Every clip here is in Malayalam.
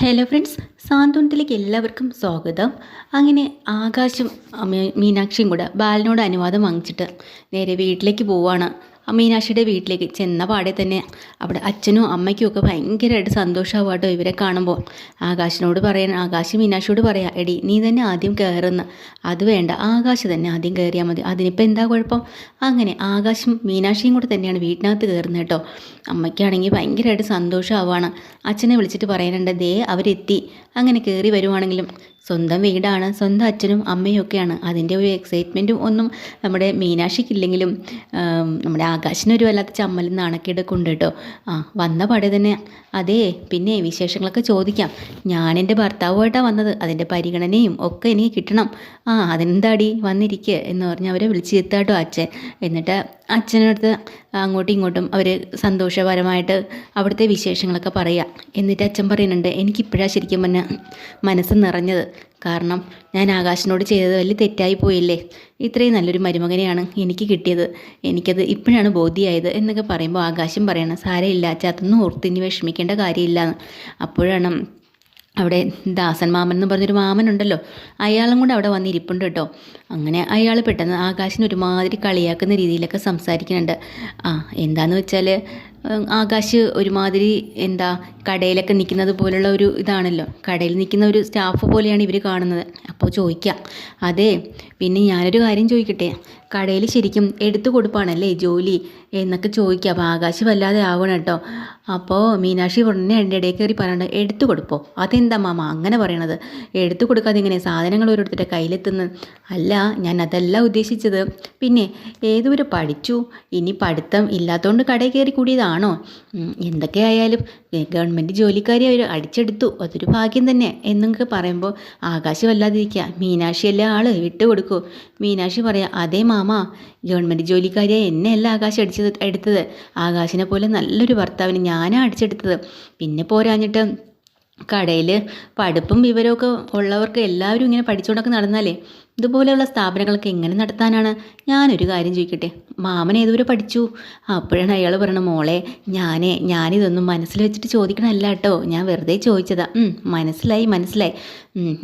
ഹലോ ഫ്രണ്ട്സ് സാന്ത്വനത്തിലേക്ക് എല്ലാവർക്കും സ്വാഗതം. അങ്ങനെ ആകാശം മീനാക്ഷിയും കൂടെ ബാലനോട് അനുവാദം വാങ്ങിച്ചിട്ട് നേരെ വീട്ടിലേക്ക് പോവാണ്. മീനാക്ഷിയുടെ വീട്ടിലേക്ക് ചെന്ന പാടെ തന്നെ അവിടെ അച്ഛനും അമ്മയ്ക്കും ഒക്കെ ഭയങ്കരമായിട്ട് സന്തോഷമാവും കേട്ടോ ഇവരെ കാണുമ്പോൾ. ആകാശിനോട് പറയാൻ ആകാശ് മീനാക്ഷിയോട് പറയാം എടി നീ തന്നെ ആദ്യം കയറുന്ന അത് വേണ്ട ആകാശ് തന്നെ ആദ്യം കയറിയാൽ മതി. അതിനിപ്പോൾ എന്താ കുഴപ്പം? അങ്ങനെ ആകാശും മീനാക്ഷിയും കൂടെ തന്നെയാണ് വീട്ടിനകത്ത് കയറുന്നത് കേട്ടോ. അമ്മയ്ക്കാണെങ്കിൽ ഭയങ്കരമായിട്ട് സന്തോഷമാവാണ് അച്ഛനെ വിളിച്ചിട്ട് പറയാനുണ്ട് ദേ അവരെത്തി. അങ്ങനെ കയറി വരുവാണെങ്കിലും സ്വന്തം വീടാണ് സ്വന്തം അച്ഛനും അമ്മയും ഒക്കെയാണ്. അതിന്റെ ഒരു എക്സൈറ്റ്മെന്റും ഒന്നും നമ്മുടെ മീനാക്ഷിക്കില്ലെങ്കിലും നമ്മുടെ ആകാശിനൊരു വല്ലാത്ത ചമ്മലും നാണക്കേടൊക്കെ ഉണ്ട് കേട്ടോ. ആ വന്ന പാടെ തന്നെ. അതേ പിന്നെ വിശേഷങ്ങളൊക്കെ ചോദിക്കാം. ഞാൻ എന്റെ ഭർത്താവുമായിട്ടാണ് വന്നത്. അതിന്റെ പരിഗണനയും ഒക്കെ എനിക്ക് കിട്ടണം. ആ അതെന്താടി വന്നിരിക്കുക എന്ന് പറഞ്ഞ് അവരെ വിളിച്ചു ഇരുത്താട്ടോ അച്ഛൻ. എന്നിട്ട് അച്ഛനടുത്ത് അങ്ങോട്ടും ഇങ്ങോട്ടും അവർ സന്തോഷപരമായിട്ട് അവിടുത്തെ വിശേഷങ്ങളൊക്കെ പറയുക എന്നിട്ട് അച്ഛൻ പറയുന്നുണ്ട് എനിക്കിപ്പോഴാണ് ശരിക്കും പറഞ്ഞാൽ മനസ്സ് നിറഞ്ഞത്. കാരണം ഞാൻ ആകാശിനോട് ചെയ്തത് വലിയ തെറ്റായി പോയില്ലേ? ഇത്രയും നല്ലൊരു മരുമകനെയാണ് എനിക്ക് കിട്ടിയത്. എനിക്കത് ഇപ്പോഴാണ് ബോധ്യമായത് എന്നൊക്കെ പറയുമ്പോൾ ആകാശം പറയണം സാരമില്ല അച്ഛാത്തൊന്നും ഓർത്തിന് വിഷമിക്കേണ്ട കാര്യമില്ല അപ്പോഴാണ് അവിടെ ദാസൻ മാമൻ എന്ന് പറഞ്ഞൊരു മാമനുണ്ടല്ലോ. അയാളും കൂടെ അവിടെ വന്നിരിപ്പുണ്ട് കേട്ടോ. അങ്ങനെ അയാൾ പെട്ടെന്ന് ആകാശിന് ഒരുമാതിരി കളിയാക്കുന്ന രീതിയിലൊക്കെ സംസാരിക്കുന്നുണ്ട്. ആ എന്താന്ന് വെച്ചാൽ ആകാശ് ഒരുമാതിരി എന്താ കടയിലൊക്കെ നിൽക്കുന്നത് പോലുള്ള ഒരു ഇതാണല്ലോ. കടയിൽ നിൽക്കുന്ന ഒരു സ്റ്റാഫ് പോലെയാണ് ഇവർ കാണുന്നത്. അപ്പോൾ ചോദിക്കാം അതെ പിന്നെ ഞാനൊരു കാര്യം ചോദിക്കട്ടെ? കടയിൽ ശരിക്കും എടുത്തു കൊടുപ്പാണല്ലേ ജോലി? എന്നൊക്കെ ചോദിക്കുക അപ്പോൾ ആകാശ് വല്ലാതെ ആവണം കേട്ടോ. അപ്പോൾ മീനാക്ഷി ഉടനെ എന്റെ ഇടയിൽ കയറി പറയണ്ട എടുത്തു കൊടുപ്പോ? അതെന്താ മാമ അങ്ങനെ പറയണത്. എടുത്തു കൊടുക്കാതെ ഇങ്ങനെ സാധനങ്ങൾ ഓരോരുത്തരുടെ കയ്യിലെത്തുന്നത് അല്ല ഞാൻ അതല്ല ഉദ്ദേശിച്ചത്. പിന്നെ ഏതുവരെ പഠിച്ചു? ഇനി പഠിത്തം ഇല്ലാത്തതുകൊണ്ട് കടയിൽ കയറി കൂടിയതാണോ? ഉം, എന്തൊക്കെയായാലും ഗവൺമെന്റ് ജോലിക്കാരി അവർ അടിച്ചെടുത്തു. അതൊരു ഭാഗ്യം തന്നെ എന്നൊക്കെ പറയുമ്പോൾ ആകാശം വല്ലാതിരിക്കുക മീനാക്ഷിയല്ലേ ആൾ? വിട്ടു കൊടുക്കൂ. മീനാക്ഷി പറയാം അതേ മാമ ഗവൺമെന്റ് ജോലിക്കാരിയെ എന്നെയല്ല ആകാശം അടിച്ചത് എടുത്തത്. ആകാശിനെ പോലെ നല്ലൊരു ഭർത്താവിന് ഞാനാണ് അടിച്ചെടുത്തത്. പിന്നെ പോരാഞ്ഞിട്ട് കടയിൽ പഠിപ്പും വിവരമൊക്കെ ഉള്ളവർക്ക് എല്ലാവരും ഇങ്ങനെ പഠിച്ചുകൊണ്ടൊക്കെ നടന്നാലേ ഇതുപോലെയുള്ള സ്ഥാപനങ്ങളൊക്കെ എങ്ങനെ നടത്താനാണ് ഞാനൊരു കാര്യം ചോദിക്കട്ടെ? മാമൻ ഏതുവരെ പഠിച്ചു? അപ്പോഴാണ് അയാൾ പറയണ മോളെ ഞാനേ ഞാനിതൊന്നും മനസ്സിൽ വെച്ചിട്ട് ചോദിക്കണമല്ല കേട്ടോ. ഞാൻ വെറുതെ ചോദിച്ചതാ. മനസ്സിലായി മനസ്സിലായി.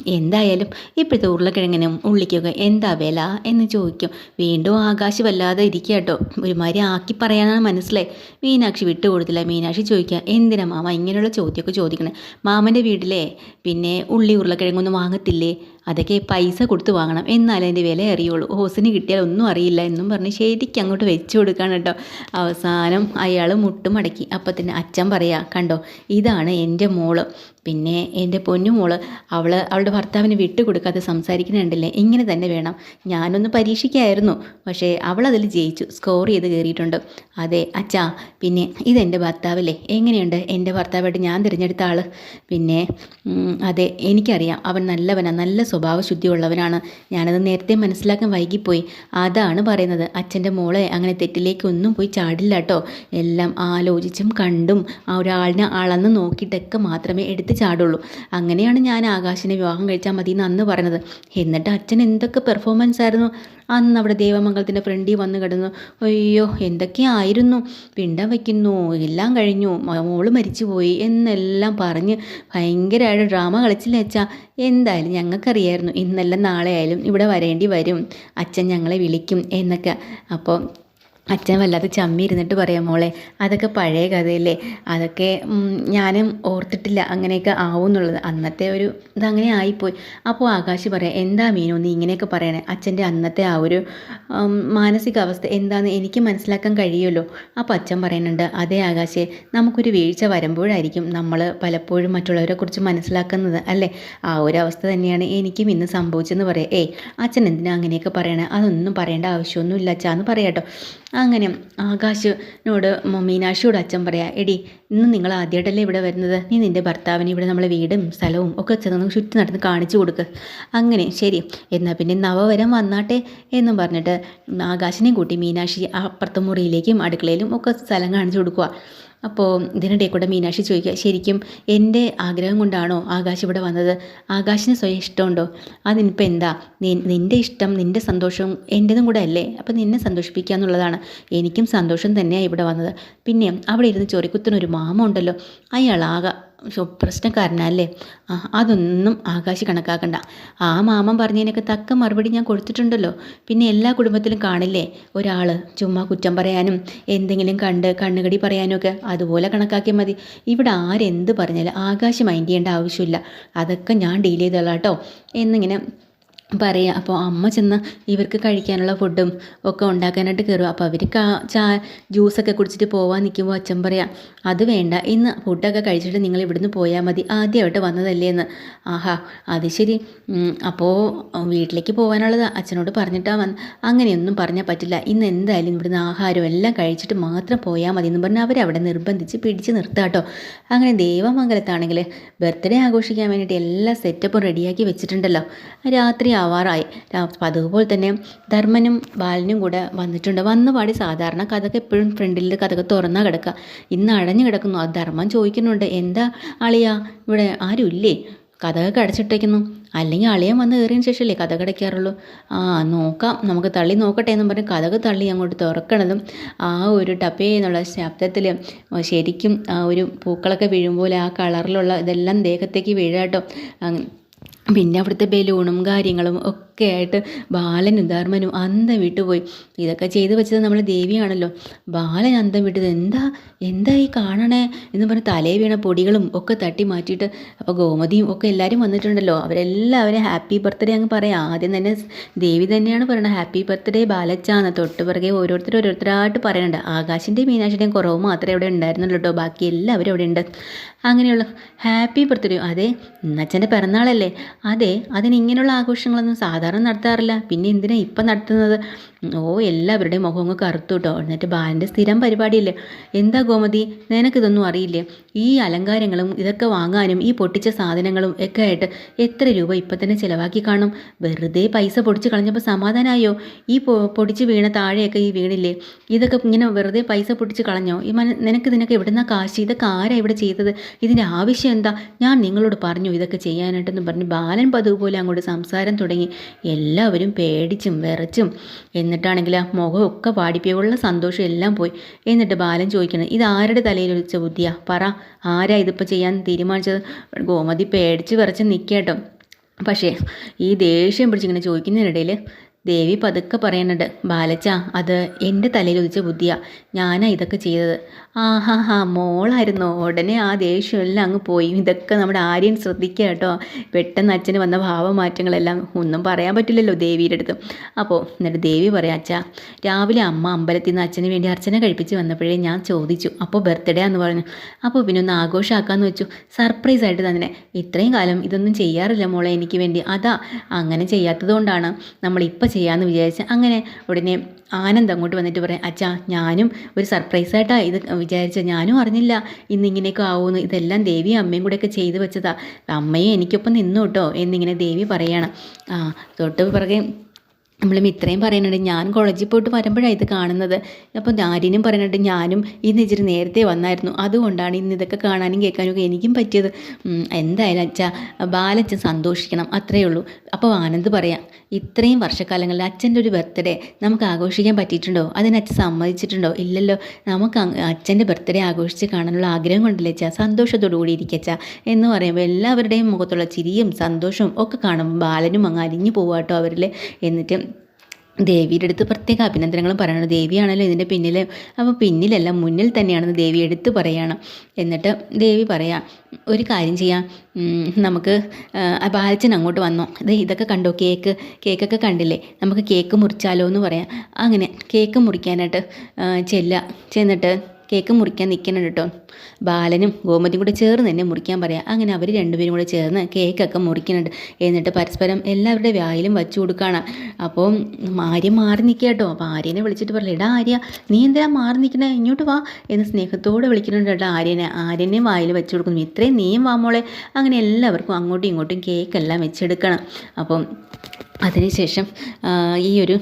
എന്തായാലും ഇപ്പോഴത്തെ ഉരുളക്കിഴങ്ങനും ഉള്ളിക്കൊക്കെ എന്താ വില? എന്ന് ചോദിക്കും. വീണ്ടും ആകാശ് വല്ലാതെ ഇരിക്കുക കേട്ടോ. ഒരുമാതിരി ആക്കി പറയാനാണ് മനസ്സിലായി. മീനാക്ഷി വിട്ടു കൊടുത്തില്ല. മീനാക്ഷി ചോദിക്കുക എന്തിനാ മാമ ഇങ്ങനെയുള്ള ചോദ്യമൊക്കെ ചോദിക്കണേ? മാമന്റെ വീട്ടിലെ പിന്നെ ഉള്ളി ഉരുളക്കിഴങ്ങൊന്നും വാങ്ങത്തില്ലേ? അതൊക്കെ പൈസ കൊടുത്ത് വാങ്ങണം. എന്നാലേ അതിന്റെ വില അറിയുള്ളൂ. ഹോസിന് കിട്ടിയാൽ ഒന്നും അറിയില്ല എന്നും പറഞ്ഞ് ശരിക്കും അങ്ങോട്ട് വെച്ച് കൊടുക്കണം കേട്ടോ. അവസാനം അയാൾ മുട്ടുമടക്കി. അപ്പം തന്നെ അച്ഛൻ പറയാ കണ്ടോ ഇതാണ് എന്റെ മോൾ. പിന്നെ എന്റെ പൊന്നുമോൾ അവൾ അവളുടെ ഭർത്താവിന് വിട്ടുകൊടുക്കാതെ സംസാരിക്കുന്നുണ്ടല്ലേ? ഇങ്ങനെ തന്നെ വേണം. ഞാനൊന്ന് പരീക്ഷിക്കായിരുന്നു പക്ഷേ അവളതിൽ ജയിച്ചു. സ്കോർ ചെയ്ത് കയറിയിട്ടുണ്ട്. അതെ അച്ഛാ. പിന്നെ ഇതെന്റെ ഭർത്താവല്ലേ? എങ്ങനെയുണ്ട്? എന്റെ ഭർത്താവായിട്ട് ഞാൻ തിരഞ്ഞെടുത്ത ആൾ പിന്നെ അതെ എനിക്കറിയാം. അവൻ നല്ലവനാണ് നല്ല സ്വഭാവ ശുദ്ധിയുള്ളവനാണ് ഞാനത് നേരത്തെ മനസ്സിലാക്കാൻ വൈകിപ്പോയി. അതാണ് പറയുന്നത്. അച്ഛന്റെ മോളെ അങ്ങനെ തെറ്റിലേക്കൊന്നും പോയി ചാടില്ല കേട്ടോ. എല്ലാം ആലോചിച്ചും കണ്ടും ആ ഒരാളിനെ അളന്ന് നോക്കിയിട്ടൊക്കെ മാത്രമേ എടുത്ത് ചാടുള്ളൂ. അങ്ങനെയാണ് ഞാൻ ആകാശിനെ വിവാഹം കഴിച്ചാൽ മതി എന്ന് അന്ന് പറഞ്ഞത്. എന്നിട്ട് അച്ഛൻ എന്തൊക്കെ പെർഫോമൻസ് ആയിരുന്നു? അന്ന് അവിടെ ദേവമംഗലത്തിന്റെ ഫ്രണ്ടി വന്ന് കിടന്നു. അയ്യോ എന്തൊക്കെയായിരുന്നു? പിണ്ടം വയ്ക്കുന്നു എല്ലാം കഴിഞ്ഞു. മോൾ മരിച്ചുപോയി എന്നെല്ലാം പറഞ്ഞ് ഭയങ്കരമായിട്ട് ഡ്രാമ കളിച്ചില്ല അച്ഛാ? എന്തായാലും ഞങ്ങൾക്കറിയായിരുന്നു. ഇന്നല്ല നാളെ ആയാലും ഇവിടെ വരേണ്ടി വരും. അച്ഛൻ ഞങ്ങളെ വിളിക്കും എന്നൊക്കെ. അപ്പോൾ അച്ഛൻ വല്ലാതെ ചമ്മി ഇരുന്നിട്ട് പറയാം മോളെ അതൊക്കെ പഴയ കഥയല്ലേ? അതൊക്കെ ഞാനും ഓർത്തിട്ടില്ല അങ്ങനെയൊക്കെ ആവും എന്നുള്ളത് അന്നത്തെ ഒരു ഇതങ്ങനെ ആയിപ്പോയി. അപ്പോൾ ആകാശ് പറയാം എന്താ മീനു നീ ഇങ്ങനെയൊക്കെ പറയണേ? അച്ഛന്റെ അന്നത്തെ ആ ഒരു മാനസികാവസ്ഥ എന്താണെന്ന് എനിക്ക് മനസ്സിലാക്കാൻ കഴിയുമല്ലോ? അപ്പോൾ അച്ഛൻ പറയുന്നുണ്ട് അതേ ആകാശേ നമുക്കൊരു വീഴ്ച വരുമ്പോഴായിരിക്കും നമ്മൾ പലപ്പോഴും മറ്റുള്ളവരെ കുറിച്ച് മനസ്സിലാക്കുന്നത് അല്ലേ? ആ ഒരു അവസ്ഥ തന്നെയാണ് എനിക്കും ഇന്ന് സംഭവിച്ചെന്ന് പറയാം. ഏയ് അച്ഛൻ എന്തിനാ അങ്ങനെയൊക്കെ പറയണേ? അതൊന്നും പറയേണ്ട ആവശ്യമൊന്നുമില്ല അച്ഛാന്ന് പറയാട്ടോ. അങ്ങനെ ആകാശിനോട് മീനാക്ഷിയോട് അച്ഛൻ പറയാം എടി ഇന്ന് നിങ്ങൾ ആദ്യമായിട്ടല്ലേ ഇവിടെ വരുന്നത്? നീ നിന്റെ ഭർത്താവിന് ഇവിടെ നമ്മളെ വീടും സ്ഥലവും ഒക്കെ ചെന്ന് ചുറ്റി നടന്ന് കാണിച്ചു കൊടുക്ക്. അങ്ങനെ ശരി. എന്നാൽ പിന്നെ നവവരം വന്നാട്ടെ എന്നും പറഞ്ഞിട്ട് ആകാശിനെയും കൂട്ടി മീനാക്ഷി അപ്പുറത്തെ മുറിയിലേക്കും അടുക്കളയിലും ഒക്കെ സ്ഥലം കാണിച്ചു കൊടുക്കുക അപ്പോൾ ഇതിനിടയിൽ കൂടെ മീനാക്ഷി ചോദിക്കുക ശരിക്കും എന്റെ ആഗ്രഹം കൊണ്ടാണോ ആകാശ് ഇവിടെ വന്നത്? ആകാശിന് സ്വയം ഇഷ്ടമുണ്ടോ? അതിനിപ്പോൾ എന്താ? നിന്റെ ഇഷ്ടം നിന്റെ സന്തോഷം എന്റെതും കൂടെ അല്ലേ? അപ്പോൾ നിന്നെ സന്തോഷിപ്പിക്കുക എന്നുള്ളതാണ്. എനിക്കും സന്തോഷം തന്നെയാണ് ഇവിടെ വന്നത്. പിന്നെ അവിടെ ഇരുന്ന് ചൊറിക്കുത്തിനൊരു മാമ ഉണ്ടല്ലോ അയാളാകെ പ്രശ്നക്കാരനല്ലേ? ആ അതൊന്നും ആകാശ് കണക്കാക്കണ്ട. ആ മാമൻ പറഞ്ഞതിനൊക്കെ തക്ക മറുപടി ഞാൻ കൊടുത്തിട്ടുണ്ടല്ലോ. പിന്നെ എല്ലാ കുടുംബത്തിലും കാണില്ലേ? ഒരാൾ ചുമ്മാ കുറ്റം പറയാനും എന്തെങ്കിലും കണ്ട് കണ്ണുകടി പറയാനും ഒക്കെ അതുപോലെ കണക്കാക്കിയാൽ മതി. ഇവിടെ ആരെന്ത് പറഞ്ഞാലും ആകാശ് മൈൻഡ് ചെയ്യേണ്ട ആവശ്യമില്ല. അതൊക്കെ ഞാൻ ഡീൽ ചെയ്തോളാം കേട്ടോ. എന്നിങ്ങനെ പറയുക അപ്പോൾ അമ്മ ചെന്ന് ഇവർക്ക് കഴിക്കാനുള്ള ഫുഡും ഒക്കെ ഉണ്ടാക്കാനായിട്ട് കയറും അപ്പോൾ അവർ കാ ചാ ജ്യൂസൊക്കെ കുടിച്ചിട്ട് പോവാൻ നിൽക്കുമ്പോൾ അച്ഛൻ പറയാം അത് വേണ്ട ഇന്ന് ഫുഡൊക്കെ കഴിച്ചിട്ട് നിങ്ങൾ ഇവിടുന്ന് പോയാൽ മതി. ആദ്യമായിട്ട് വന്നതല്ലേ എന്ന്. ആഹാ അത് ശരി. അപ്പോൾ വീട്ടിലേക്ക് പോകാനുള്ളത് അച്ഛനോട് പറഞ്ഞിട്ടാ വന്ന് അങ്ങനെയൊന്നും പറഞ്ഞാൽ പറ്റില്ല. ഇന്ന് എന്തായാലും ഇവിടുന്ന് ആഹാരം എല്ലാം കഴിച്ചിട്ട് മാത്രം പോയാൽ മതി എന്ന് പറഞ്ഞാൽ അവരവിടെ നിർബന്ധിച്ച് പിടിച്ച് നിർത്താട്ടോ അങ്ങനെ ദേവമംഗലത്താണെങ്കിൽ ബർത്ത്ഡേ ആഘോഷിക്കാൻ വേണ്ടിയിട്ട് എല്ലാ സെറ്റപ്പും റെഡിയാക്കി വെച്ചിട്ടുണ്ടല്ലോ. രാത്രി ആവാറായി. പതിവ് തന്നെ ധർമ്മനും ബാലനും കൂടെ വന്നിട്ടുണ്ട്. വന്ന പാടി സാധാരണ കഥക്ക് എപ്പോഴും ഫ്രണ്ടിൽ കഥക്ക് തുറന്നാ കിടക്കുക ഇന്ന് അടഞ്ഞു കിടക്കുന്നു. ആ ധർമ്മം ചോദിക്കുന്നുണ്ട് എന്താ അളിയാ? ഇവിടെ ആരും ഇല്ലേ കഥകൊക്കെ അടച്ചിട്ടേക്കുന്നു. അല്ലെങ്കിൽ അളിയൻ വന്ന് കയറിയതിന് ശേഷമല്ലേ കഥ കിടക്കാറുള്ളൂ ആ നോക്കാം. നമുക്ക് തള്ളി നോക്കട്ടെ എന്നും പറഞ്ഞ് കഥകൾ തള്ളി അങ്ങോട്ട് തുറക്കണതും ആ ഒരു ടപ്പേ എന്നുള്ള ശബ്ദത്തിൽ ശരിക്കും ഒരു പൂക്കളൊക്കെ വീഴുമ്പോൾ ആ കളറിലുള്ള ഇതെല്ലാം ദേഹത്തേക്ക് വീഴാട്ടോ. പിന്നെ അവിടുത്തെ ബലൂണും കാര്യങ്ങളും ഒക്കെ ആയിട്ട് ബാലനും ധർമ്മനും അന്തം വിട്ടുപോയി ഇതൊക്കെ ചെയ്ത് വെച്ചത് നമ്മൾ ദേവിയാണല്ലോ. ബാലൻ അന്തം വിട്ടത് എന്താ എന്താ ഈ കാണണേ എന്ന് പറഞ്ഞ് തലേ വീണ പൊടികളും ഒക്കെ തട്ടി മാറ്റിയിട്ട് അപ്പോൾ ഗോമതിയും ഒക്കെ എല്ലാവരും വന്നിട്ടുണ്ടല്ലോ. അവരെല്ലാവരും ഹാപ്പി ബർത്ത്ഡേ അങ്ങ് പറയാം. ആദ്യം തന്നെ ദേവി തന്നെയാണ് പറയുന്നത് ഹാപ്പി ബർത്ത്ഡേ ബാലച്ചാന്ന് തൊട്ട് പിറകെ ഓരോരുത്തർ ഓരോരുത്തരായിട്ട് പറയുന്നുണ്ട് ആകാശിന്റെയും മീനാക്ഷിന്റെയും കുറവ് മാത്രമേ ഇവിടെ ഉണ്ടായിരുന്നുള്ളൂ കേട്ടോ. ബാക്കി എല്ലാവരും അവിടെ ഉണ്ട്. അങ്ങനെയുള്ള ഹാപ്പി ബർത്ത്ഡേ. അതെ ഇന്നച്ഛന്റെ പിറന്നാളല്ലേ. അതെ അതിന് ഇങ്ങനെയുള്ള ആഘോഷങ്ങളൊന്നും സാധാരണ നടത്താറില്ല. പിന്നെ എന്തിനാ ഇപ്പം നടത്തുന്നത്? ഓ എല്ലാവരുടെയും മുഖം അങ്ങ് കറുത്തു കേട്ടോ എന്നിട്ട് ബാലന്റെ സ്ഥിരം പരിപാടിയില്ലേ? എന്താ ഗോമതി? നിനക്കിതൊന്നും അറിയില്ലേ? ഈ അലങ്കാരങ്ങളും ഇതൊക്കെ വാങ്ങാനും ഈ പൊട്ടിച്ച സാധനങ്ങളും ഒക്കെ ആയിട്ട് എത്ര രൂപ ഇപ്പം തന്നെ ചിലവാക്കി കാണും? വെറുതെ പൈസ പൊടിച്ച് കളഞ്ഞപ്പോൾ സമാധാനമായോ ഈ പൊടിച്ച് വീണ താഴെയൊക്കെ ഈ വീണില്ലേ ഇതൊക്കെ ഇങ്ങനെ വെറുതെ പൈസ പൊടിച്ച് കളഞ്ഞോ? ഈ മന നിനക്ക് ഇതിനൊക്കെ എവിടുന്ന കാശ്? ഇതൊക്കെ ആരാ ഇവിടെ ചെയ്തത്? ഇതിന്റെ ആവശ്യം എന്താ? ഞാൻ നിങ്ങളോട് പറഞ്ഞു ഇതൊക്കെ ചെയ്യാനായിട്ടെന്ന് പറഞ്ഞ് ബാലൻ പതിവ് പോലെ അങ്ങോട്ട് സംസാരം തുടങ്ങി. എല്ലാവരും പേടിച്ചും വിറച്ചും എന്നിട്ടാണെങ്കിൽ ആ മുഖമൊക്കെ പാടിപ്പിയുള്ള സന്തോഷം എല്ലാം പോയി. എന്നിട്ട് ബാലൻ ചോദിക്കണം ഇത് ആരുടെ തലയിൽ വെച്ച ബുദ്ധിയാ? പറ ആരാ ഇതിപ്പോൾ ചെയ്യാൻ തീരുമാനിച്ചത്? ഗോമതി പേടിച്ച് വിറച്ച് നിൽക്കേട്ടോ പക്ഷേ ഈ ദേഷ്യം പിടിച്ചിങ്ങനെ ചോദിക്കുന്നതിനിടയിൽ ദേവി പതുക്കെ പറയുന്നുണ്ട് ബാലച്ച അത് എന്റെ തലയിൽ ഉദിച്ച ബുദ്ധിയാ. ഞാനാ ഇതൊക്കെ ചെയ്തത്. ആഹാ ഹാ മോളായിരുന്നു. ഉടനെ ആ ദേഷ്യം എല്ലാം അങ്ങ് പോയി. ഇതൊക്കെ നമ്മുടെ ആര്യൻ ശ്രദ്ധിക്കുക കേട്ടോ. പെട്ടെന്ന് അച്ഛന് വന്ന ഭാവമാറ്റങ്ങളെല്ലാം ഒന്നും പറയാൻ പറ്റില്ലല്ലോ ദേവിയുടെ അടുത്ത്. അപ്പോൾ എന്നിട്ട് ദേവി പറയാം അച്ഛാ രാവിലെ അമ്മ അമ്പലത്തിൽ നിന്ന് അച്ഛന് വേണ്ടി അർച്ചന കഴിപ്പിച്ച് വന്നപ്പോഴേ ഞാൻ ചോദിച്ചു അപ്പോൾ ബർത്ത്ഡേ എന്ന് പറഞ്ഞു. അപ്പോൾ പിന്നെ ഒന്ന് ആഘോഷമാക്കാമെന്ന് വെച്ചു. സർപ്രൈസ് ആയിട്ട് തന്നെ. ഇത്രയും കാലം ഇതൊന്നും ചെയ്യാറില്ല മോളെ എനിക്ക് വേണ്ടി. അതാ അങ്ങനെ ചെയ്യാത്തത് കൊണ്ടാണ്. നമ്മൾ ഇപ്പോൾ ചെയ്യാമെന്ന് വിചാരിച്ച് അങ്ങനെ ഉടനെ ആനന്ദ് അങ്ങോട്ട് വന്നിട്ട് പറയാം അച്ഛാ ഞാനും ഒരു സർപ്രൈസായിട്ടാണ് ഇത് വിചാരിച്ച. ഞാനും അറിഞ്ഞില്ല ഇന്ന് ഇങ്ങനെയൊക്കെ ആവുമെന്ന് ഇതെല്ലാം ദേവിയും അമ്മയും കൂടെയൊക്കെ ചെയ്തു വെച്ചതാ. അമ്മയും എനിക്കൊപ്പം നിന്നു കേട്ടോ എന്നിങ്ങനെ ദേവി പറയണം. ആ തൊട്ട് പിറകെ നമ്മളും ഇത്രയും പറയുന്നുണ്ട് ഞാൻ കോളേജിൽ പോയിട്ട് വരുമ്പോഴാണ് ഇത് കാണുന്നത്. അപ്പോൾ ആര്യനും പറയുന്നുണ്ട് ഞാനും ഇന്ന് ഇച്ചിരി നേരത്തെ വന്നായിരുന്നു. അതുകൊണ്ടാണ് ഇന്ന് ഇതൊക്കെ കാണാനും കേൾക്കാനും ഒക്കെ എനിക്കും പറ്റിയത്. എന്തായാലും അച്ഛാ ബാലച്ഛൻ സന്തോഷിക്കണം അത്രയേ ഉള്ളൂ. അപ്പോൾ ആനന്ദ് പറയാം ഇത്രയും വർഷക്കാലങ്ങളിൽ അച്ഛന്റെ ഒരു ബർത്ത്ഡേ നമുക്ക് ആഘോഷിക്കാൻ പറ്റിയിട്ടുണ്ടോ? അതിന് അച്ഛൻ സമ്മതിച്ചിട്ടുണ്ടോ? ഇല്ലല്ലോ നമുക്ക് അച്ഛന്റെ ബർത്ത്ഡേ ആഘോഷിച്ച് കാണാനുള്ള ആഗ്രഹം കൊണ്ടല്ലേ അച്ഛാ? സന്തോഷത്തോടു കൂടി ഇരിക്കച്ച എന്ന് പറയുമ്പോൾ എല്ലാവരുടെയും മുഖത്തുള്ള ചിരിയും സന്തോഷവും ഒക്കെ കാണും ബാലനും അങ്ങ് അരിഞ്ഞു പോവാട്ടോ അവരിൽ എന്നിട്ട് ദേവിയുടെ അടുത്ത് പ്രത്യേക അഭിനന്ദനങ്ങളും പറയണം. ദേവിയാണല്ലോ ഇതിന്റെ പിന്നിൽ അപ്പോൾ പിന്നിലല്ല മുന്നിൽ തന്നെയാണെന്ന് ദേവി എടുത്ത് പറയണം. എന്നിട്ട് ദേവി പറയാം ഒരു കാര്യം ചെയ്യാം. നമുക്ക് ബാലച്ചൻ അങ്ങോട്ട് വന്നോ. ഇതൊക്കെ കണ്ടോ കേക്ക്? കേക്കൊക്കെ കണ്ടില്ലേ? നമുക്ക് കേക്ക് മുറിച്ചാലോ എന്ന് പറയാം. അങ്ങനെ കേക്ക് മുറിക്കാനായിട്ട് ചെല്ലുക. ചെല്ല ചെന്നിട്ട് കേക്ക് മുറിക്കാൻ നിൽക്കണം കേട്ടോ. ബാലനും ഗോമതിയും കൂടെ ചേർന്ന് തന്നെ മുറിക്കാൻ പറയാം. അങ്ങനെ അവർ രണ്ടുപേരും കൂടെ ചേർന്ന് കേക്കൊക്കെ മുറിക്കുന്നുണ്ട്. എന്നിട്ട് പരസ്പരം എല്ലാവരുടെ വായിലും വച്ചു കൊടുക്കുകയാണ് അപ്പോൾ ആര്യ മാറി നിൽക്കുക കേട്ടോ. അപ്പോൾ ആര്യനെ വിളിച്ചിട്ട് പറയില്ല എടാ ആര്യ നീ എന്തിനാ മാറി നിൽക്കണേ? ഇങ്ങോട്ട് വാ. എന്ന് സ്നേഹത്തോടെ വിളിക്കുന്നുണ്ട് കേട്ടോ ആര്യനെ. ആര്യനെ വായിൽ വെച്ചു കൊടുക്കുന്നു. ഇത്രയും നീയും വാ മോളെ. അങ്ങനെ എല്ലാവർക്കും അങ്ങോട്ടും ഇങ്ങോട്ടും കേക്കെല്ലാം വെച്ചെടുക്കണം. അപ്പം അതിനുശേഷം ഈ ഒരു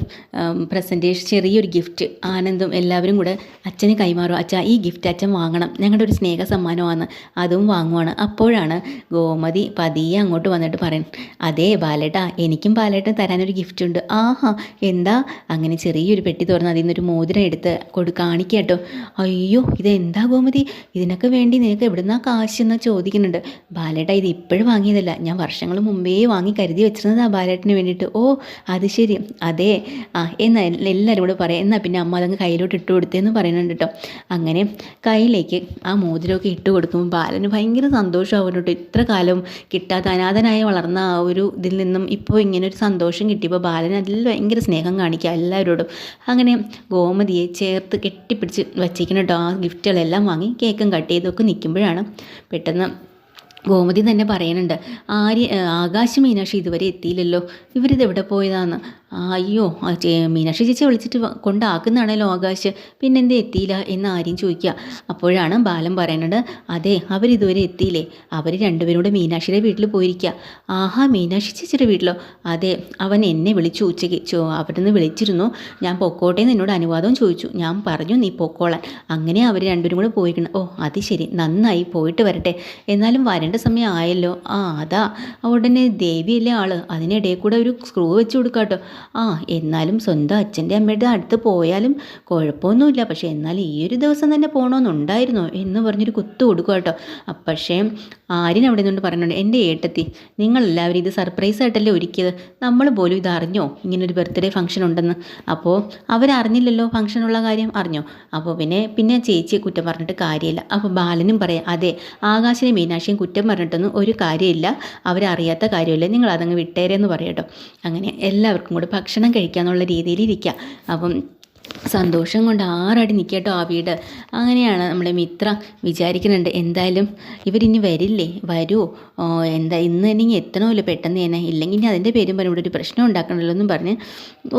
പ്രസന്റേഷൻ ചെറിയൊരു ഗിഫ്റ്റ് ആനന്ദും എല്ലാവരും കൂടെ അച്ഛന് കൈമാറും. അച്ഛാ ഈ ഗിഫ്റ്റ് അച്ഛൻ വാങ്ങണം. ഞങ്ങളുടെ ഒരു സ്നേഹ സമ്മാനമാണ്. അതും വാങ്ങുവാണ്. അപ്പോഴാണ് ഗോമതി പതിയെ അങ്ങോട്ട് വന്നിട്ട് പറയും അതേ ബാലേട്ടാ എനിക്കും ബാലേട്ടൻ തരാനൊരു ഗിഫ്റ്റ് ഉണ്ട്. ആഹാ എന്താ? അങ്ങനെ ചെറിയൊരു പെട്ടി തുറന്ന് അതിൽ നിന്നൊരു മോതിരം എടുത്ത് കൊടു കാണിക്കുക കേട്ടോ. അയ്യോ ഇതെന്താ ഗോമതി? ഇതിനൊക്കെ വേണ്ടി നിനക്ക് എവിടുന്നാ കാശ് എന്ന് ചോദിക്കുന്നുണ്ട്. ബാലേട്ട ഇത് ഇപ്പോഴും വാങ്ങിയതല്ല. ഞാൻ വർഷങ്ങൾ മുമ്പേ വാങ്ങി കരുതി വെച്ചിരുന്നതാ ബാലേട്ടന് വേണ്ടിയിട്ട് ഓ അത് ശരി. അതെ. ആ എന്നാൽ എല്ലാവരും കൂടെ പറയാം. എന്നാൽ പിന്നെ അമ്മ അതങ്ങ് കയ്യിലോട്ട് ഇട്ട് കൊടുത്തേന്ന് പറയുന്നുണ്ട് കേട്ടോ അങ്ങനെ കയ്യിലേക്ക് ആ മോതിരമൊക്കെ ഇട്ട് കൊടുക്കുമ്പോൾ ബാലന് ഭയങ്കര സന്തോഷമാവും കേട്ടോ ഇത്ര കാലം കിട്ടാത്ത അനാഥനായി വളർന്ന ആ ഒരു ഇതിൽ നിന്നും ഇപ്പോൾ ഇങ്ങനെ ഒരു സന്തോഷം കിട്ടിയപ്പോൾ ബാലൻ അതിൽ ഭയങ്കര സ്നേഹം കാണിക്കുക എല്ലാവരോടും. അങ്ങനെ ഗോമതിയെ ചേർത്ത് കെട്ടിപ്പിടിച്ച് വച്ചേക്കണം കേട്ടോ ആ ഗിഫ്റ്റുകളെല്ലാം വാങ്ങി കേക്കും കട്ട് ചെയ്തൊക്കെ നിൽക്കുമ്പോഴാണ് പെട്ടെന്ന് ഗോമതി തന്നെ പറയുന്നുണ്ട് ആര്യ ആകാശ് മീനാക്ഷി ഇതുവരെ എത്തിയില്ലല്ലോ ഇവരിത് എവിടെ പോയതാന്ന്? ആ, അയ്യോ മീനാക്ഷി ചേച്ചി വിളിച്ചിട്ട് കൊണ്ടാക്കുന്നതാണല്ലോ ആകാശ്. പിന്നെന്തേ എത്തിയില്ല എന്ന് ആര്യം ചോദിക്കുക. അപ്പോഴാണ് ബാലൻ പറയുന്നത് അതെ അവരിതുവരെ എത്തിയില്ലേ? അവർ രണ്ടുപേരും മീനാക്ഷിയുടെ വീട്ടിൽ പോയിരിക്കുക ആഹാ മീനാക്ഷി ചേച്ചിയുടെ വീട്ടിലോ? അതെ അവൻ എന്നെ വിളിച്ചു ഉച്ചയ്ക്ക്. ചോ അവിടുന്ന് വിളിച്ചിരുന്നു. ഞാൻ പൊക്കോട്ടെ എന്ന് എന്നോട് അനുവാദവും ചോദിച്ചു. ഞാൻ പറഞ്ഞു നീ പൊക്കോളാൻ. അങ്ങനെ അവർ രണ്ടുപേരും കൂടെ പോയിക്കണം. ഓ അത് ശരി. നന്നായി പോയിട്ട് വരട്ടെ. എന്നാലും വരേണ്ട സമയം ആയല്ലോ. ആ അതാ. ഉടനെ ദേവിയല്ലേ ആൾ. അതിനിടയിൽ കൂടെ ഒരു സ്ക്രൂ വെച്ച് കൊടുക്കാട്ടോ. ആ എന്നാലും സ്വന്തം അച്ഛന്റെ അമ്മയുടെ അടുത്ത് പോയാലും കുഴപ്പമൊന്നുമില്ല. പക്ഷേ എന്നാൽ ഈ ഒരു ദിവസം തന്നെ പോകണമെന്നുണ്ടായിരുന്നോ എന്ന് പറഞ്ഞൊരു കുത്തു കൊടുക്കുക കേട്ടോ. പക്ഷേ ആര്യൻ അവിടെ നിന്നുകൊണ്ട് പറയുന്നുണ്ട് എന്റെ ഏട്ടത്തി നിങ്ങളെല്ലാവരും ഇത് സർപ്രൈസ് ആയിട്ടല്ലേ ഒരുക്കിയത്? നമ്മൾ പോലും ഇത് അറിഞ്ഞോ? ഇങ്ങനൊരു ബർത്ത്ഡേ ഫംഗ്ഷൻ ഉണ്ടെന്ന്. അപ്പോൾ അവരറിഞ്ഞില്ലല്ലോ ഫംഗ്ഷനുള്ള കാര്യം? അറിഞ്ഞോ? അപ്പോൾ പിന്നെ പിന്നെ ചേച്ചിയെ കുറ്റം പറഞ്ഞിട്ട് കാര്യമില്ല. അപ്പോൾ ബാലനും പറയാം അതെ ആകാശിനെ മീനാക്ഷിയും കുറ്റം പറഞ്ഞിട്ടൊന്നും ഒരു കാര്യമില്ല. അവരറിയാത്ത കാര്യമില്ല? നിങ്ങൾ അതങ്ങ് വിട്ടേരെന്ന് പറയട്ടോ അങ്ങനെ എല്ലാവർക്കും കൂടെ ഭക്ഷണം കഴിക്കാന്നുള്ള രീതിയിൽ ഇരിക്കുക അപ്പം സന്തോഷം കൊണ്ട് ആറടി നിൽക്കട്ടോ ആ വീട്. അങ്ങനെയാണ് നമ്മുടെ മിത്ര വിചാരിക്കുന്നുണ്ട് എന്തായാലും ഇവരിനി വരില്ലേ? വരുമോ എന്താ ഇന്ന് തന്നെ ഇനി എത്തണമല്ലോ പെട്ടെന്ന് തന്നെ. ഇല്ലെങ്കിൽ ഇനി അതിന്റെ പേരും പറഞ്ഞ് ഇവിടെ ഒരു പ്രശ്നം ഉണ്ടാക്കണമല്ലോ എന്നും പറഞ്ഞ്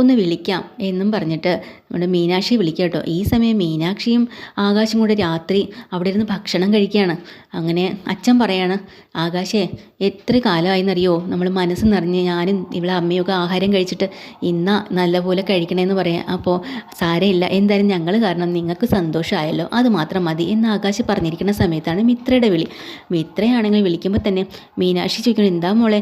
ഒന്ന് വിളിക്കാം എന്നും പറഞ്ഞിട്ട് നമ്മുടെ മീനാക്ഷി വിളിക്കാം കേട്ടോ. ഈ സമയം മീനാക്ഷിയും ആകാശും കൂടെ രാത്രി അവിടെ ഇരുന്ന് ഭക്ഷണം കഴിക്കുകയാണ്. അങ്ങനെ അച്ഛൻ പറയാണ് ആകാശേ എത്ര കാലമായെന്നറിയോ? നമ്മൾ മനസ്സ് നിറഞ്ഞ് ഞാനും ഇവിടെ അമ്മയൊക്കെ ആഹാരം കഴിച്ചിട്ട് ഇന്ന നല്ലപോലെ കഴിക്കണമെന്ന് പറയാം. അപ്പോൾ സാരമില്ല. എന്തായാലും ഞങ്ങൾ കാരണം നിങ്ങൾക്ക് സന്തോഷമായല്ലോ. അത് മാത്രം മതി എന്ന് ആകാശ് പറഞ്ഞിരിക്കുന്ന സമയത്താണ് മിത്രയുടെ വിളി മിത്രയാണെങ്കിൽ വിളിക്കുമ്പോൾ തന്നെ മീനാക്ഷി ചോദിക്കണം എന്താ മോളെ?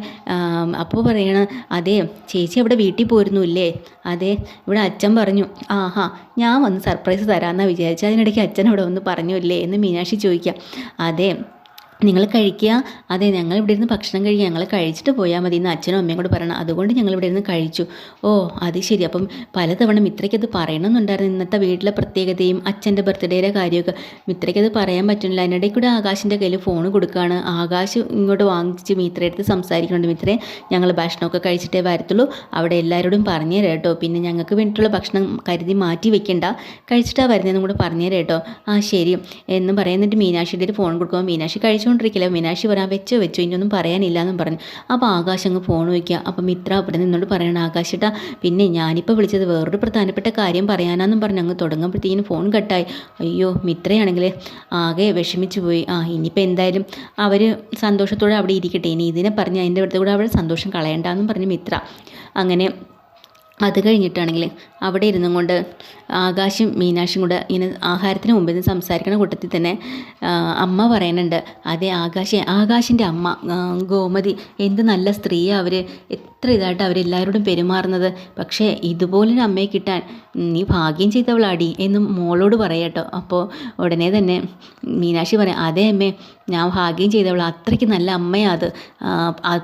അപ്പോൾ പറയണ അതെ ചേച്ചി അവിടെ വീട്ടിൽ പോയിരുന്നു ഇല്ലേ? അതെ ഇവിടെ അച്ഛൻ പറഞ്ഞു. ആഹാ ഞാൻ വന്ന് സർപ്രൈസ് തരാമെന്നാണ് വിചാരിച്ചത് അതിനിടയ്ക്ക് അച്ഛൻ അവിടെ വന്ന് പറഞ്ഞു ഇല്ലേ എന്ന് മീനാക്ഷി ചോദിക്കുക അതെ നിങ്ങൾ കഴിക്കുക. അതെ ഞങ്ങൾ ഇവിടെ ഇരുന്ന് ഭക്ഷണം കഴിക്കുക. ഞങ്ങൾ കഴിച്ചിട്ട് പോയാൽ മതി എന്ന് അച്ഛനും അമ്മയും കൂടെ പറയണം. അതുകൊണ്ട് ഞങ്ങൾ ഇവിടെ ഇരുന്ന് കഴിച്ചു. ഓ അത് ശരി. അപ്പം പലതവണ മിത്രയ്ക്കത് പറയണമെന്നുണ്ടായിരുന്നു. ഇന്നത്തെ വീട്ടിലെ പ്രത്യേകതയും അച്ഛന്റെ ബർത്ത്ഡേയുടെ കാര്യമൊക്കെ. മിത്രയ്ക്കത് പറയാൻ പറ്റുന്നില്ല. അതിനിടയിൽ കൂടെ ആകാശിന്റെ കയ്യിൽ ഫോൺ കൊടുക്കുകയാണ്. ആകാശ് ഇങ്ങോട്ട് വാങ്ങിച്ച് മിത്രയെടുത്ത് സംസാരിക്കുന്നുണ്ട്. മിത്രയെ ഞങ്ങൾ ഭക്ഷണമൊക്കെ കഴിച്ചിട്ടേ വരത്തുള്ളൂ. അവിടെ എല്ലാവരോടും പറഞ്ഞു തരാം കേട്ടോ. പിന്നെ ഞങ്ങൾക്ക് വേണ്ടിയിട്ടുള്ള ഭക്ഷണം കരുതി മാറ്റി വെക്കണ്ട. കഴിച്ചിട്ടാണ് വരുന്നതെന്നും കൂടെ പറഞ്ഞു തരാം കേട്ടോ. ആ ശരി. എന്ന് പറയുന്നിട്ട് മീനാക്ഷിയുടെ ഫോൺ കൊടുക്കുമ്പോൾ മീനാക്ഷി കഴിച്ചുകൊണ്ടിരിക്കില്ല മീനാക്ഷി പറയാം വെച്ചോ വെച്ചോ ഇനിയൊന്നും പറയാനില്ല എന്നും പറഞ്ഞു. അപ്പോൾ ആകാശ് അങ്ങ് ഫോൺ വയ്ക്കുക അപ്പം മിത്ര അവിടെ നിന്നോട് പറയണം ആകാശേട്ടാ പിന്നെ ഞാനിപ്പോൾ വിളിച്ചത് വേറൊരു പ്രധാനപ്പെട്ട കാര്യം പറയാനാന്നും പറഞ്ഞു. അങ്ങ് തുടങ്ങുമ്പോഴത്തേക്കിനും ഫോൺ കട്ടായി അയ്യോ മിത്രയാണെങ്കിൽ ആകെ വിഷമിച്ചു പോയി. ആ ഇനിയിപ്പോൾ എന്തായാലും അവർ സന്തോഷത്തോടെ അവിടെ ഇരിക്കട്ടെ. ഇനി ഇതിനെ പറഞ്ഞ് അതിന്റെ അടുത്ത് കൂടെ അവിടെ സന്തോഷം കളയണ്ടെന്നും പറഞ്ഞു മിത്ര. അങ്ങനെ അത് കഴിഞ്ഞിട്ടാണെങ്കിൽ അവിടെ ഇരുന്നും കൊണ്ട് ആകാശും മീനാക്ഷും കൂടെ ഇങ്ങനെ ആഹാരത്തിന് മുമ്പിൽ നിന്ന് സംസാരിക്കുന്ന കൂട്ടത്തിൽ തന്നെ അമ്മ പറയുന്നുണ്ട് അതേ ആകാശ ആകാശിന്റെ അമ്മ ഗോമതി എന്ത് നല്ല സ്ത്രീയാണ് അവർ എത്ര ഇതായിട്ട് അവരെല്ലാവരോടും പെരുമാറുന്നത്. പക്ഷേ ഇതുപോലൊരു അമ്മയെ കിട്ടാൻ നീ ഭാഗ്യം ചെയ്തവളാടി എന്നും മോളോട് പറയട്ടോ അപ്പോൾ ഉടനെ തന്നെ മീനാക്ഷി പറയാം അതേ അമ്മേ ഞാൻ ഭാഗ്യം ചെയ്തവൾ അത്രയ്ക്ക് നല്ല അമ്മയാത്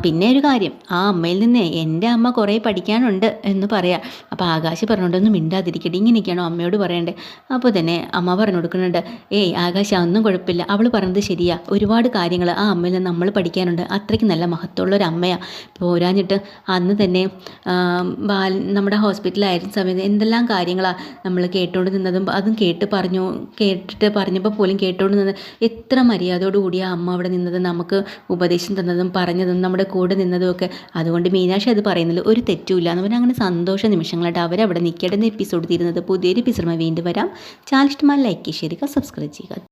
പിന്നെ ഒരു കാര്യം. ആ അമ്മയിൽ നിന്ന് എന്റെ അമ്മ കുറേ പഠിക്കാനുണ്ട് എന്ന് പറയാം. അപ്പോൾ ആകാശ് പറഞ്ഞുകൊണ്ടൊന്നും മിണ്ടാതിരിക്കട്ടെ ഇങ്ങനെയൊക്കെയാണോ അമ്മയോട് പറയണ്ടേ? അപ്പോൾ തന്നെ അമ്മ പറഞ്ഞു കൊടുക്കുന്നുണ്ട് ഏയ് ആകാശ ഒന്നും കുഴപ്പമില്ല. അവൾ പറഞ്ഞത് ശരിയാ. ഒരുപാട് കാര്യങ്ങൾ ആ അമ്മയിൽ നിന്ന് നമ്മൾ പഠിക്കാനുണ്ട്. അത്രയ്ക്ക് നല്ല മഹത്വമുള്ള ഒരു അമ്മയാണ് പോരാഞ്ഞിട്ട് അന്ന് തന്നെ ബാൽ നമ്മുടെ ഹോസ്പിറ്റലായിരുന്ന സമയത്ത് എന്തെല്ലാം കാര്യങ്ങളാണ് നമ്മൾ കേട്ടുകൊണ്ട് നിന്നതും അതും കേട്ട് പറഞ്ഞു കേട്ടിട്ട് പറഞ്ഞപ്പോൾ പോലും കേട്ടുകൊണ്ട് നിന്ന് എത്ര മര്യാദയോട് കൂടി ആ അമ്മ അവിടെ നിന്നത് നമുക്ക് ഉപദേശം തന്നതും പറഞ്ഞതും നമ്മുടെ കൂടെ നിന്നതും ഒക്കെ. അതുകൊണ്ട് മീനാക്ഷി അത് പറയുന്നില്ല ഒരു തെറ്റുമില്ല എന്ന് പറഞ്ഞാൽ അങ്ങനെ സന്തോഷ നിമിഷങ്ങളായിട്ട് അവരവിടെ നിൽക്കേണ്ടുന്ന എപ്പിസോഡ് തീരുന്നത് പുതിയൊരു എപ്പിസോഡ് വീണ്ടും വരാം. ചാനൽ ഇഷ്ടമായി ലൈക്ക് ചെയ്യുക സബ്സ്ക്രൈബ് ചെയ്യുക.